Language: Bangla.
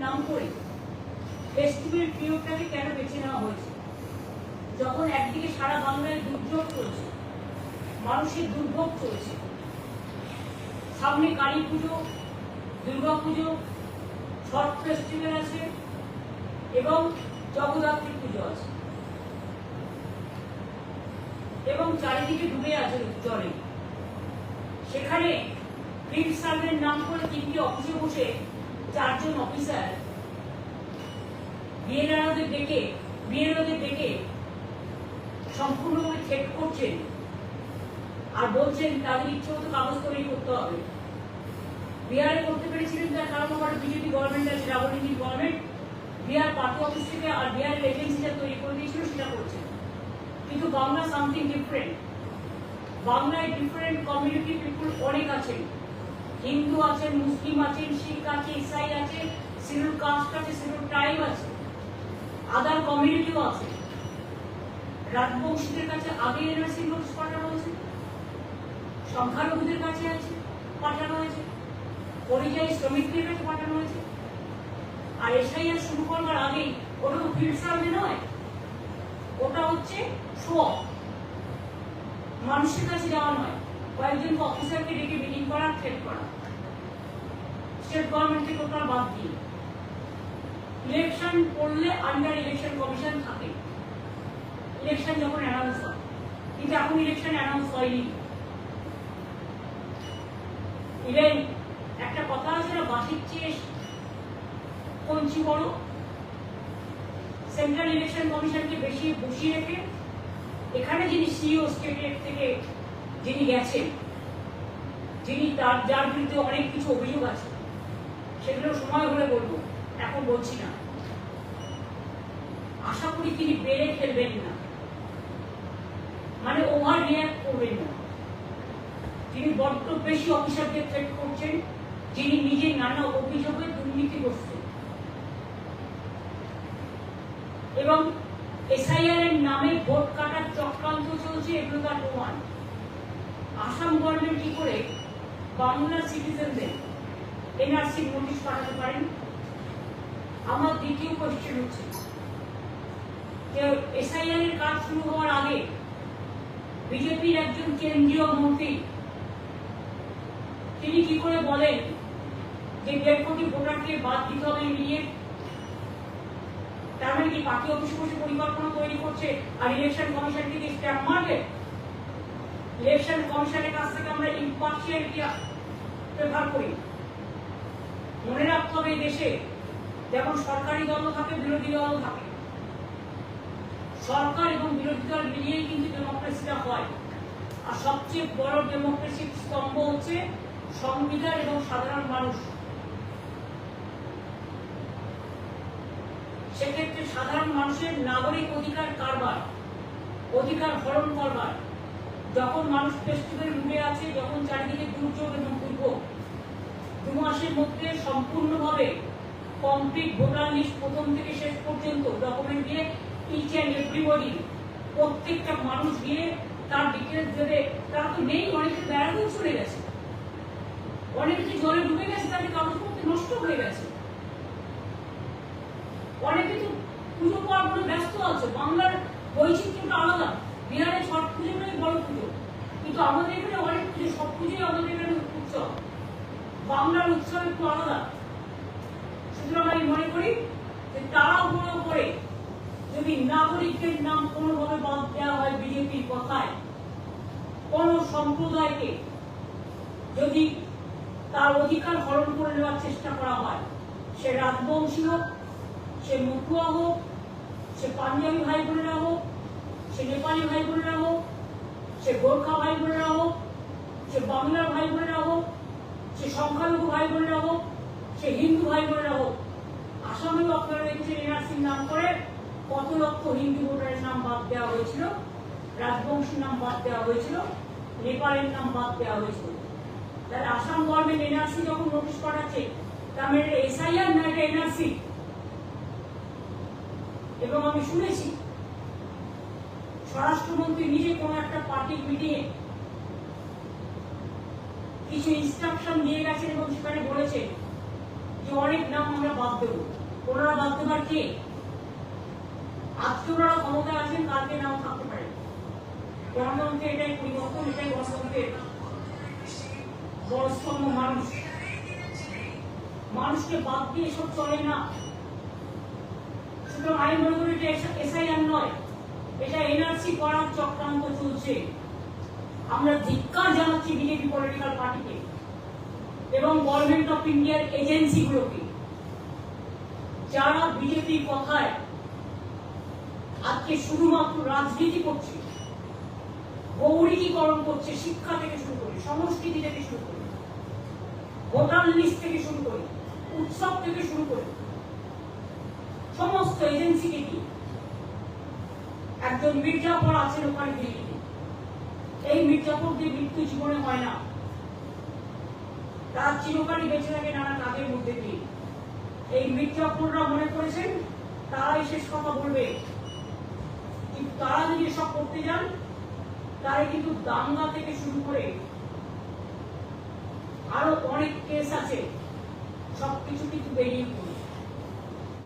নাম করে ফেস্টিভ্যাল পিরিয়ডটাকে কেন বেছে নেওয়া হয়েছে? যখন একদিকে সারা বাংলায় দুর্যোগ চলছে, মানুষের দুর্ভোগ চলছে, সামনে কালী পুজো, দুর্গা পুজো, ছট ফেস্টিভ্যাল আছে এবং জগদ্ধাত্রী পুজো আছে। এবং চারিদিকে ডুবে আছে জলে। সেখানে ফিল্ড সার্ভের নাম করে তিনটি অফিসে বসে চারজন অফিসার বিএনআরদের ডেকে বিএনওদের ডেকে সম্পূর্ণভাবে চেক করছেন আর বলছেন তাদের ইচ্ছে মতো কাগজ তৈরি করতে হবে। বিহারে করতে পেরেছিলেন তার কারণ আমার বিজেপি গভর্নমেন্ট আছে রাহুল গান্ধীর গভর্নমেন্ট বিহার পার্টি অফিস থেকে আর বিহারের এজেন্সিটা তৈরি করে দিয়েছিল সেটা করছে। কিন্তু বাংলা সামথিং ডিফারেন্ট বাংলায় ডিফারেন্ট কমিউনিটি পিপুল অনেক আছেন। হিন্দু আছেন মুসলিম আছেন শিখ আছে, ইসাই আছে শিডিউল কাস্ট আছে শিডিউল ট্রাইব আছে, আদার কমিউনিটিও আছে। রাজবংশীদের কাছে আগে এনআরসি নোটিশ পাঠানো হয়েছে, সংখ্যালঘুদের কাছে আছে, পাঠানো হয়েছে, পরিযায়ী শ্রমিকদের কাছে পাঠানো হয়েছে। আর এসআই এসআইআর শুরু করবার আগেই ওটা তো ফিল্ড সার্ভে নয়, ওটা হচ্ছে শো মানুষের কাছে যাওয়া নয়। কয়েকজন অফিসারকে ডেকে মিটিং করা ট্রেড করা। স্টেট গভর্নমেন্ট থেকে ওটা বাদ দিয়ে। ইলেকশন করলে আন্ডার ইলেকশন কমিশন থাকে। ইলেকশন যখন অ্যানাউন্স হয়। কিন্তু এখন ইলেকশন অ্যানাউন্স হয়নি। ইভেন একটা কথা আছে না বাসির চেয়ে কঞ্চি বড়। সেন্ট্রাল ইলেকশন কমিশনকে বেশি বসিয়ে রেখে, এখানে যিনি সিইও স্টেটের থেকে যিনি গেছেন, যিনি তার, যার বিরুদ্ধে অনেক কিছু অভিযোগ আছে, সেগুলো সময় হলে বলব, এখন বলছি না। আশা করি তিনি বেড়ে ফেলবেন না। মানে ওভার রিয়াক্ট করবেন না। তিনি বড্ড বেশি অফিসারদের থ্রেট করছেন, যিনি নিজে নানা অভিযোগে দুর্নীতিগ্রস্ত এবং এসআইআর এর নামে ভোট কাটার চক্রান্ত চলছে এগুলো তার প্রমাণ আসাম গভর্নমেন্ট কি করে বাংলার সিটিজেনদের এনআরসি নোটিশ পাঠাতে পারেন। আমার দ্বিতীয় কোয়েশ্চেন হচ্ছে, যে এসআইআর এর কাজ শুরু হওয়ার আগে বিজেপির একজন কেন্দ্রীয় মন্ত্রী, তিনি কি করে বলেন যে দেড় কোটি ভোটারকে বাদ দিতে হবে ইমিডিয়েট তার মানে কি পার্টি অফিসে বসে পরিকল্পনা তৈরি করছে আর ইলেকশন কমিশন থেকে স্ট্যাম্প মারবে ইলেকশন কমিশনের কাছ থেকে আমরা ইম্পার্শিয়ালিটি প্রেফার করি। মনে রাখতে হবে দেশে যেমন সরকারি দলও থাকে, বিরোধী দলও থাকে। সরকার এবং বিরোধী দল মিলিয়েই কিন্তু ডেমোক্রেসিটা হয়। আর সবচেয়ে বড় ডেমোক্রেসির স্তম্ভ হচ্ছে সংবিধান এবং সাধারণ মানুষ। সেক্ষেত্রে সাধারণ মানুষের নাগরিক অধিকার কারবার, অধিকার হরণ করবার। যখন মানুষ ফেস্টিভ্যাল ডুবে আছে, যখন চারিদিকে দুর্যোগ এবং দুর্ভোগ দু মাসের মধ্যে সম্পূর্ণভাবে কমপ্লিট ভোটার লিস্ট প্রথম থেকে শেষ পর্যন্ত ডকুমেন্ট দিয়ে ইচ অ্যান্ড এভরিবডি প্রত্যেকটা মানুষ গিয়ে তার ডিটেলস দেবে। তারা তো নেই, অনেকে বেড়াতেও চলে গেছে। অনেকে যে জলে ডুবে গেছে, তাদের কাগজপত্র নষ্ট হয়ে গেছে। অনেকে তো পুজো পার্বণে ব্যস্ত আছে। বাংলার বৈচিত্র্যটা আলাদা। বিহারে ছট পুজোটাই বড় পুজো। কিন্তু আমাদের এখানে অনেক পুজো, সব পুজোই আমাদের এখানে বাংলার উৎসব একটু আলাদা সুতরাং আমি মনে করি যে তাড়াহুড়ো করে যদি নাগরিকের নাম কোনোভাবে বাদ দেওয়া হয় বিজেপির কথায়, কোন সম্প্রদায়কে যদি তার অধিকার হরণ করে নেওয়ার চেষ্টা করা হয়, সে রাজবংশী হোক, সে মতুয়া হোক, সে পাঞ্জাবি ভাই বোনেরা হোক, সে নেপালি ভাই বোনেরা হোক, সে গোর্খা ভাই বোনেরা হোক, সে বাংলার ভাই বোনেরা হোক সে সংখ্যালঘু ভাই বোনেরা হোক, সে হিন্দু ভাই বোনেরা হোক, আসামেও আপনারা দেখছেন এনআরসির নাম করে কত লক্ষ হিন্দু ভোটারের নাম বাদ দেওয়া হয়েছিল, রাজবংশীর নাম বাদ দেওয়া হয়েছিল, নেপালের নাম বাদ দেওয়া হয়েছিল। তাহলে আসাম গভর্নমেন্ট এনআরসি যখন নোটিশ পাঠাচ্ছে, তার মানে এসআইআর না এটা এনআরসি? এবং আমি শুনেছি, স্বরাষ্ট্রমন্ত্রী নিজে কোনো একটা পার্টির মিটিংয়ে কিছু ইনস্ট্রাকশন দিয়ে গেছেন এবং সেখানে বলেছে যে অনেক নাম আমরা বাদ দেবো। ওনারা বাদ দেবার কে? আজকে ওনারা ক্ষমতায় আছেন, কালকে নাও থাকতে পারে। গণতন্ত্রে এটাই পরিবর্তন, এটাই গণতন্ত্রের বড় স্তম্ভ মানুষ। মানুষকে বাদ দিয়ে এসব চলে না। সুতরাং আমি মনে করি এটা এসআইআর নয়, এটা এনআরসি করার চক্রান্ত চলছে। আমরা ধিক্কার জানাচ্ছি বিজেপি পলিটিক্যাল পার্টিকে এবং গভর্নমেন্ট অফ ইন্ডিয়ার এজেন্সিগুলোকে যারা বিজেপির কথায় আজকে শুধুমাত্র রাজনীতি করছে, গৌরীকরণ করছে, শিক্ষা থেকে শুরু করে, সংস্কৃতি থেকে শুরু করে, ভোটার লিস্ট থেকে শুরু করে, উৎসব থেকে শুরু করে, সমস্ত এজেন্সিকে কি একজন মির্জাফর আছেন ওখানে দিল্লিতে। এই মির্জাফরদের মৃত্যু জীবনে হয় না। তারা চিরকালই বেঁচে থাকে নানা কাজের মধ্যে দিয়ে। এই মির্জাফররা মনে করেছেন, তারাই শেষ কথা বলবে। কিন্তু তারা যদি সব করতে যান তারা কিন্তু দাঙ্গা থেকে শুরু করে আরও অনেক কেস আছে। সবকিছু কিন্তু বেরিয়ে